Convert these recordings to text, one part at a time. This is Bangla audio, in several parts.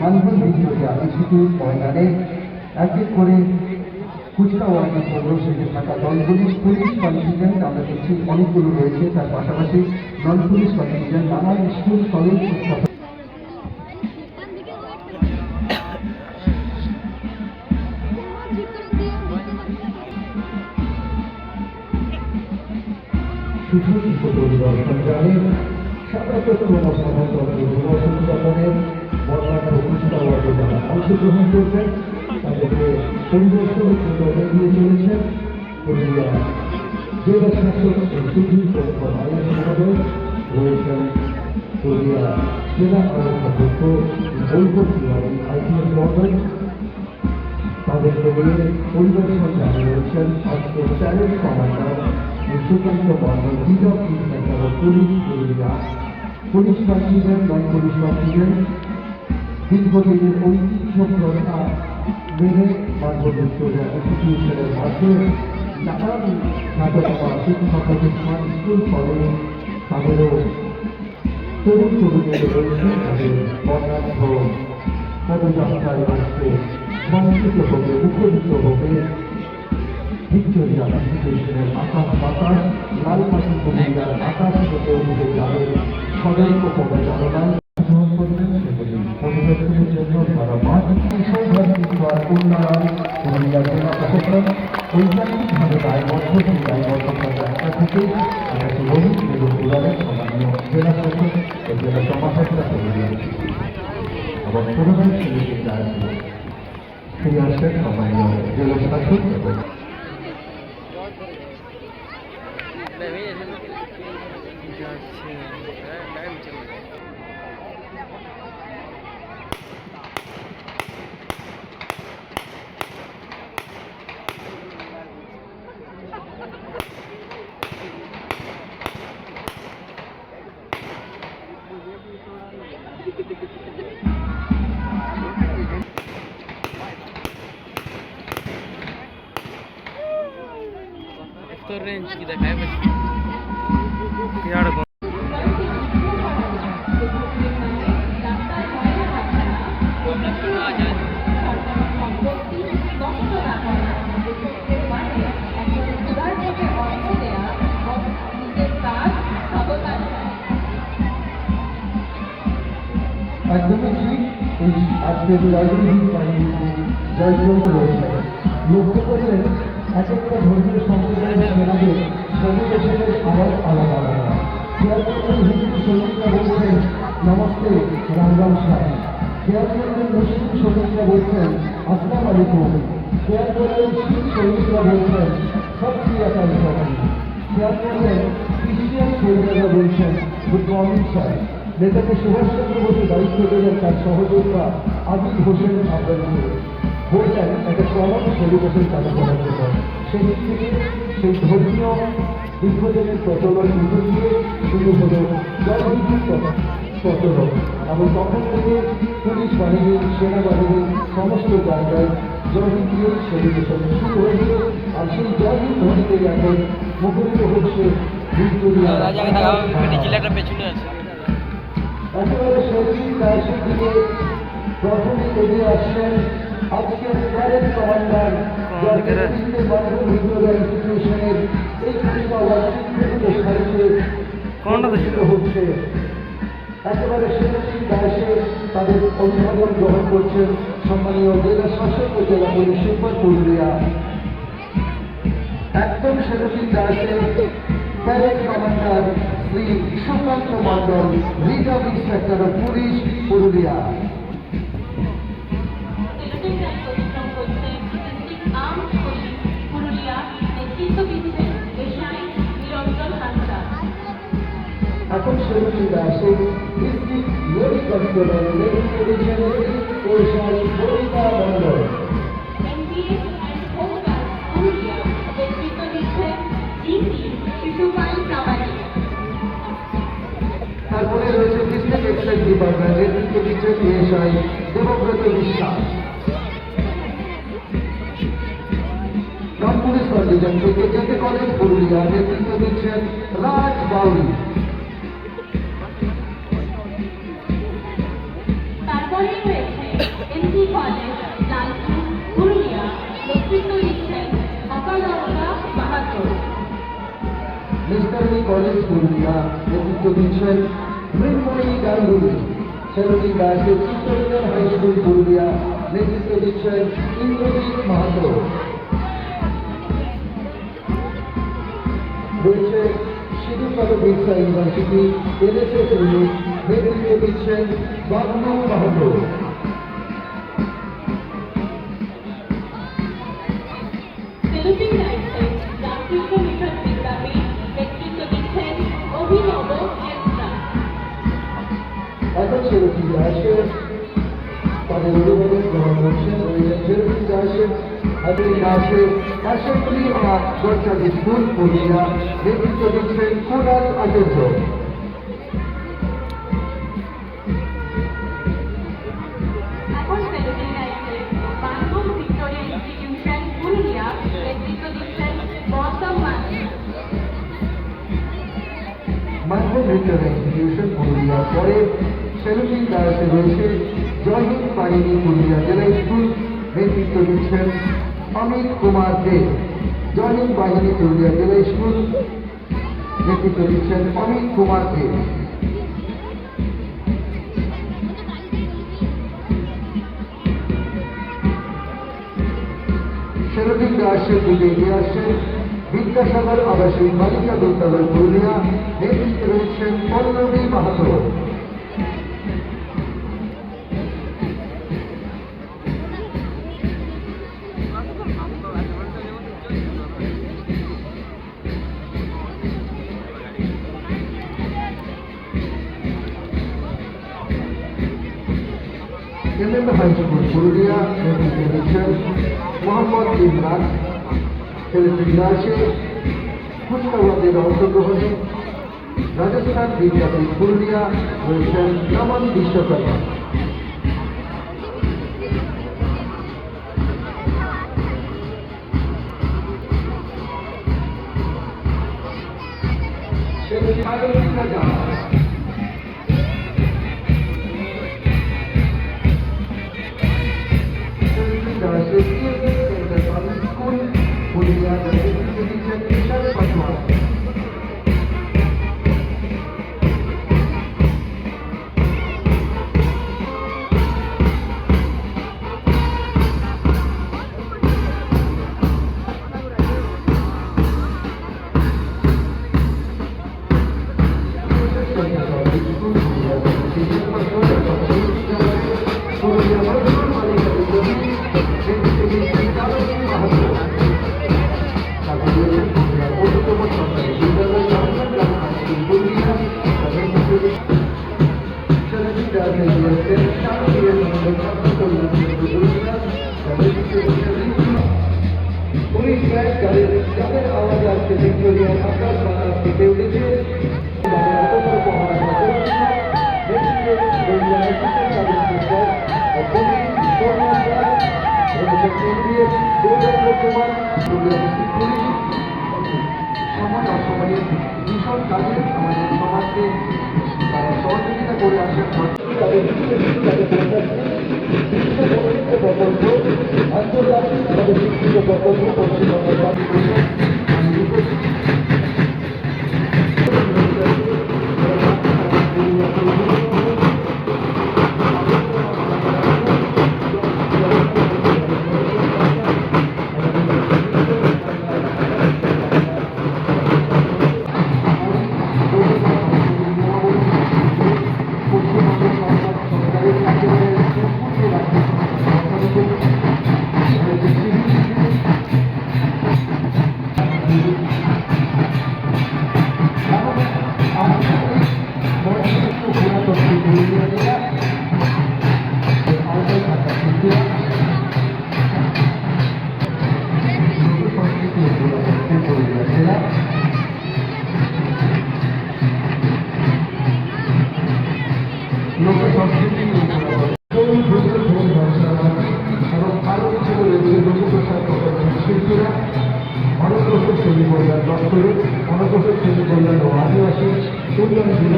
মানবন ভিডিওতে আলোচিত ময়দানে এক এক করে কুচকাওয়াজের পৌরসভে থাকা দলগুলি পুলিশ কন্টিনজেন্ট আমরা দেখছি অনেকগুলো রয়েছে। তার পাশাপাশি নন পুলিশ কন্টিনজেন্ট নানান স্কুল, কলেজ শিক্ষা শুধু শিল্প পরিদর্শন জানে সাতাত্তর মহাসভাতন্ত্র যুবসংঘ দলের বর্ণাঢ্য যারা অংশগ্রহণ করবেন তাদেরকে পরিদর্শনের জন্য এগিয়ে চলেছেন পুরুলিয়া। জেলা শাসক সুধীর আইন রয়েছেন পুরুলিয়া জেলা আরক্ষাধ্যক্ষ বৈভব তিওয়ারি আইপিএস মহোদয় তাদেরকে পরিদর্শন জানিয়ে রয়েছেন আজকে চ্যালেঞ্জ কমান্ডার সুকান্ত বর্মন বিজয় police Purulia. Police contingent non police contingent দীর্ঘদিনের ঐতিহ্য প্রথা মেনে মাধ্যমিক ইনস্টিটিউশনের মাধ্যমে নানান খ্যাতনামা শিক্ষা প্রতিষ্ঠান স্কুল কলেজ তাদেরও তরুণ তরুণীদের রয়েছে তাদের বর্ণাঢ্য পদযাত্রায় আসছে সংস্কৃত হবে মুখরিত হবে। ভিক্টোরিয়া ইনস্টিটিউশনের আকাশ বাতাস লাল মাটি আকাশ হতে উঠে যাবে সদর্ক পদচারণায় ঐকান্তিকভাবে দায়বদ্ধ সেই দায়বদ্ধতার জায়গা থেকে আমরা এবং উড়ানের সম্মানীয় জেলা শাসক ও জেলা সমাজকরা করে দিয়েছি এবং পুনরায় সমিতির দায়িত্ব ফিরে আসেন সম্মানীয় জেলা শাসক এবং টাইম तो रेंज की देखाय बस यार একদমই ঠিক এই আজকের রাজনৈতিক বাহিনী জয়গ্রন্থ রয়েছে লক্ষ্য করলেন এক একটা ধর্মীয় সম্প্রদায়ের সেনাদের সেলিব্রেশনের আওয়াজ আলাদা আলাদা। খেয়াল সৈনিকরা বলছেন সাহেব। বলছেন বলছেন, সব বলছেন স্যার। নেতাকে সুভাষচন্দ্র বসু দায়িত্ব দিলেন তার সহযোগিতা আবিদ হোসেন আব্বাসকে বললেন, একটা চরম সেলিব্রেশন চালু করার জন্য। থেকে সেই ধর্মীয় দীর্ঘদিনের প্রচলন শুরু দিয়ে শুরু হল জয়ভিত্তিক প্রচলন। এবং তখন থেকে পুলিশ বাহিনী সেনাবাহিনী সমস্ত জায়গায় জয়ভিত্তিক সেলিব্রেশন শুরু হয়েছে। আর সেই ধ্বনিতেই এখন মুখরিত হচ্ছে একেবারে দিকে প্রথমে এগিয়ে আসছেন কোনটা হচ্ছে একেবারে সেরকম দাসে তাদের অভিভাবক গ্রহণ করছেন সম্মানীয় জেলা শাসক ও জেলা পুলিশ পুরুলিয়া একদম সেরকম দাসে parade commander Shri Sukanta Mondal, reserve inspector of police Purulia. District constable lady পুলিশের পরিষদ তারপরে রয়েছে ডিস্ট্রিক্ট এক্সাইজ ডিপার্টমেন্ট নেতৃত্ব দিচ্ছেন ASI Debabrata Biswas. Non police condition থেকে যেতে কলেজ পুরুলিয়া নেতৃত্ব দিচ্ছেন রাজ বাউরি। মিস্টারি কলেজ পূর্ণিমা নেতৃত্ব দিচ্ছেন মৃন্ময়ী গাঙ্গুলি। সেলুনি দাসের চিত্তরঞ্জন হাই স্কুল পুরুলিয়া, নেতৃত্ব দিচ্ছেন ইন্দ্রজিৎ মাহাতো। রয়েছে সিধুপাল বিরসা ইউনিভার্সিটি এনএসএস ইউনিট নেতৃত্ব দিচ্ছেন বাবনু মাহাতো। সেরকম দাসের তাদের অভিভাবক গ্রহণ করছেন রয়েছেন সেরকম দাসের হাজির দাসের অ্যাসেম্বলি অফ গর্চার স্কুল পুরুলিয়া। নেতৃত্ব দিচ্ছেন কুণাল আচার্য মাধ্যম ভিক্টোরিয়া ইনস্টিটিউশন পুরুলিয়া পরে সেরকম দাসে রয়েছে জয়হিন্দ বাহিনী পুরুলিয়া জেলা স্কুল নেতৃত্ব দিচ্ছেন অমিত কুমার দে। জয়হিন্দ বাহিনী পুরুলিয়া জেলা স্কুল নেতৃত্ব দিচ্ছেন অমিত কুমার দে। সেরকম দাসের দিকে এগিয়ে আসছেন বিদ্যাসাগর আবাসিক বালিকা বিদ্যালয় পুরুলিয়া। নেতৃত্বে রয়েছেন Pallavi Mahato. MM high school Purulia Mohammad Imran দাসে কুচকাওয়াদের অংশগ্রহণে রাজস্থান বিদ্যাপীঠ পুরুলিয়া রয়েছেন নমন বিশ্বকর্মা। সেরকম আয়োজিকা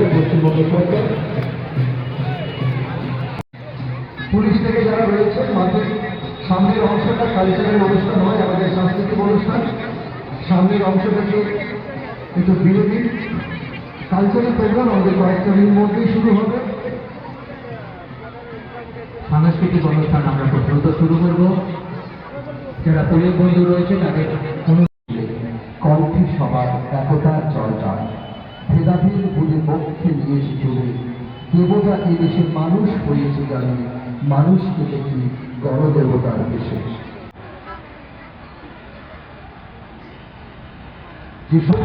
বিভাগ পশ্চিমবঙ্গ সরকার পুলিশ থেকে যারা রয়েছে মাঝে সামনের অংশটা কালচারাল অনুষ্ঠান হয়, আমাদের সাংস্কৃতিক অনুষ্ঠান। সামনের অংশটাকে একটু বিরতি কালচারাল প্রোগ্রাম আমাদের কয়েকটা দিন মধ্যেই শুরু হবে। সাংস্কৃতিক অনুষ্ঠান আমরা খুব শুরু করব। যারা পুলিশ বন্ধু রয়েছে তাদের কণ্ঠে সবার একতার ভেদাভেদ বলে পক্ষে নিয়েছে চলে। দেবতা এদেশে মানুষ হয়েছে জানি, মানুষকে দেখি গণদেবতার দেশে। যেসব